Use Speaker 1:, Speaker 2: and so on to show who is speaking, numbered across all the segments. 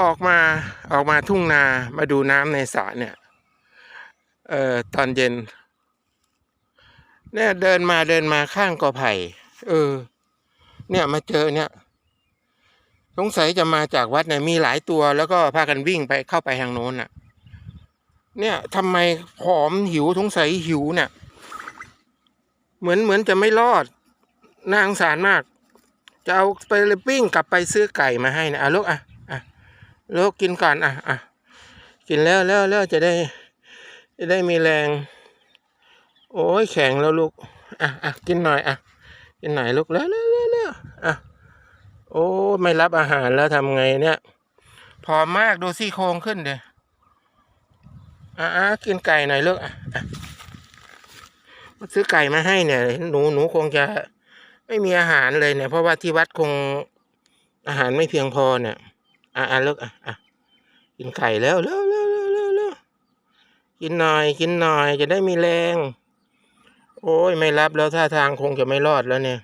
Speaker 1: ออกมาออกมาทุ่งนามาดูน้ำในสระเนี่ยเอ่อตอนเย็น เนี่ยเดินมาเดินมาข้างกอไผ่เออ เนี่ยมาเจอเนี่ยสงสัยจะมาจากวัดเนี่ยมีหลายตัวแล้วก็พากันวิ่งไปเข้าไปทางโน้นน่ะ เนี่ยทำไมผอมหิวสงสัยหิวเนี่ย เหมือนเหมือนจะไม่รอดน่าสงสารมาก จะเอาไปเลยปิ้งกลับไปซื้อไก่มาให้นะอะลูกอะ อะลูกกินก่อนอะอะกินแล้วแล้วแล้วจะได้ จะได้มีแรง โอ้ยแข็งแล้วลูกอะอะกินหน่อยอะกินหน่อยลูกแล้วแล้วแล้วแล้วอะโอ้ไม่รับอาหารแล้วทำไงเนี่ยผอมมากดูซี่โครงขึ้นเดี๋ยอะอะกินไก่หน่อยลูกอะอะมาซื้อไก่มาให้เนี่ย หนูหนูคงจะไม่มีอาหารเลยเนี่ย เพราะว่าที่วัดคงอาหารไม่เพียงพอเนี่ย อะอะลูกอะอะกินไก่แล้วเร็วเร็วเร็วเร็วเร็วกินหน่อย กินหน่อย จะได้มีแรง โอ้ยไม่รับแล้วท่าทางคงจะไม่รอดแล้วเนี่ย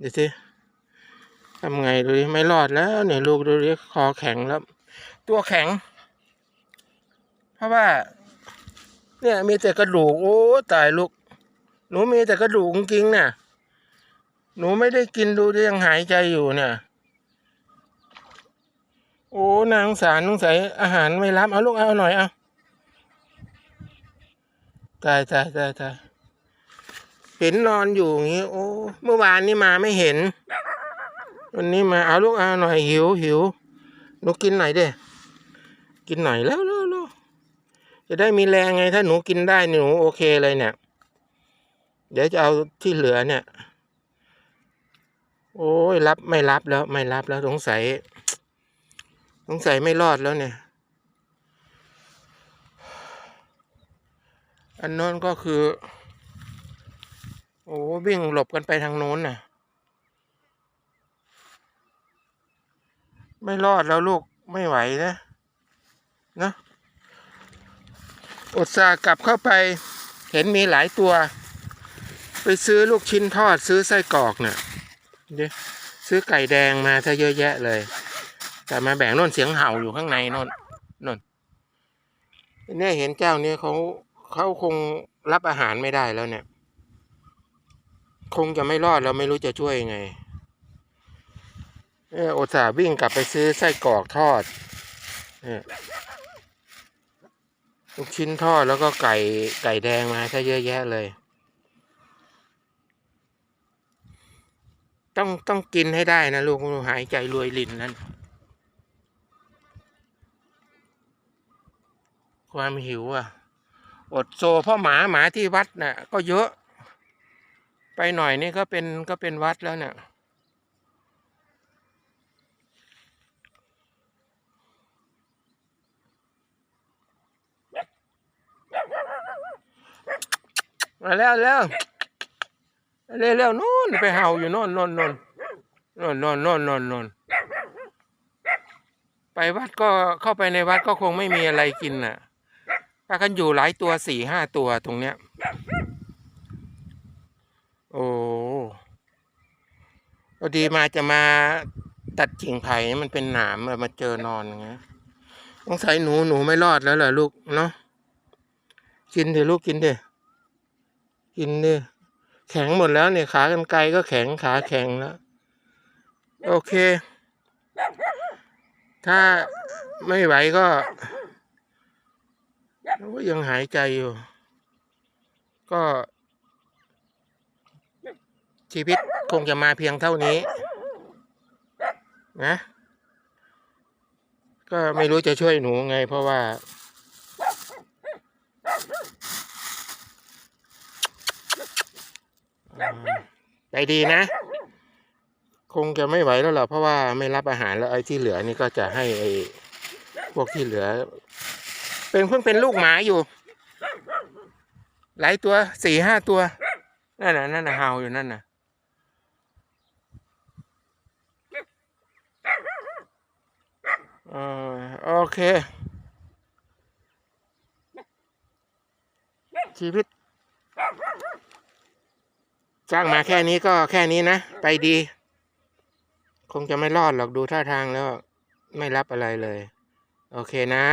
Speaker 1: ดูสิทำไงดูดิไม่รอดแล้วเนี่ยลูกดูดิคอแข็งแล้ว ตัวแข็ง เพราะว่า เนี่ย มีแต่กระดูกโอ้ตายลูกหนูมีแต่กระดูกจริงๆเนี่ยหนูไม่ได้กินดูดิยังหายใจอยู่เนี่ย โอ้นางสารนงสัยอาหารไม่รับ เอาลูกเอาหน่อยเอาตายตายตายตายเห็นนอนอยู่อย่างงี้ โอ้เมื่อวานนี่มาไม่เห็น วันนี้มาเอาลูกเอาหน่อยหิวหิวหนูกินหน่อยเด้กินหน่อยแล้วแล้วแล้วจะได้มีแรงไงถ้าหนูกินได้หนูโอเคเลยเนี่ย เดี๋ยวจะเอาที่เหลือเนี่ย โอ้ยรับไม่รับแล้วไม่รับแล้วสงสัย สงสัยไม่รอดแล้วเนี่ย อันโน้นก็คือ โอ้วิ่งหลบกันไปทางโน้นน่ะ ไม่รอดแล้วลูกไม่ไหวนะนะอุตส่ากลับเข้าไป เห็นมีหลายตัว ไปซื้อลูกชิ้นทอดซื้อไส้กรอกเนี่ยซื้อไก่แดงมาซะเยอะแยะเลย แต่มาแบ่งน่นเสียงเห่าอยู่ข้างในน่นน่นเนี่ยเห็นเจ้าเนี่ยเขาเขาคงรับอาหารไม่ได้แล้วเนี่ย คงจะไม่รอดแล้วไม่รู้จะช่วยยังไงเออโอตส่าห์วิ่งกลับไปซื้อไส้กรอกทอดเนี่ยลูกชิ้นทอดแล้วก็ไก่ไก่แดงมาซะเยอะแยะเลย ต้องต้องกินให้ได้นะลูกหายใจรวยลินนั้น ความหิวอะ อดโซเพ่อหมาหมาที่วัดน่ะ ก็เยอะ ไปหน่อยนี่ก็เป็นก็เป็นวัดแล้วเนี่ยมาแล้วแล้วเร็วเร็วนู่นไปเห่าอยู่น่นโน่นโน่นโน่นโน่นโน่นโน่นโน่นไปวัดก็เข้าไปในวัดก็คงไม่มีอะไรกินน่ะ พากันอยู่หลายตัวสี่ห้าตัวตรงเนี้ย โอ้พอดีมาจะมาตัดกิ่งไผ่มันเป็นหนามมาเจอนอนอย่างเงี้ยสงใสัยหนูหนูไม่รอดแล้วเหรอลูกเนาะกินเถอะลูกกินเถอะกินเถอะแข็งหมดแล้วเนี่ยขากันไกลก็แข็งขาแข็งแล้ว โอเค ถ้าไม่ไหวก็ ก็ยังหายใจอยู่ ก็ชีวิตคงจะมาเพียงเท่านี้ นะ ก็ไม่รู้จะช่วยหนูไง เพราะว่าอ่า ใจดีนะ คงจะไม่ไหวแล้วหรอเพราะว่าไม่รับอาหารแล้วไอ้ที่เหลือนี่ก็จะให้ไอ้พวกที่เหลือ เป็นเพิ่งเป็นลูกหมาอยู่ หลายตัวสี่ห้าตัวนั่นน่ะนั่นน่ะเห่าอยู่นั่นน่ะโอเค ชีวิตจ้างมาแค่นี้ก็แค่นี้นะ ไปดี คงจะไม่รอดหรอกดูท่าทางแล้ว ไม่รับอะไรเลย โอเคนะ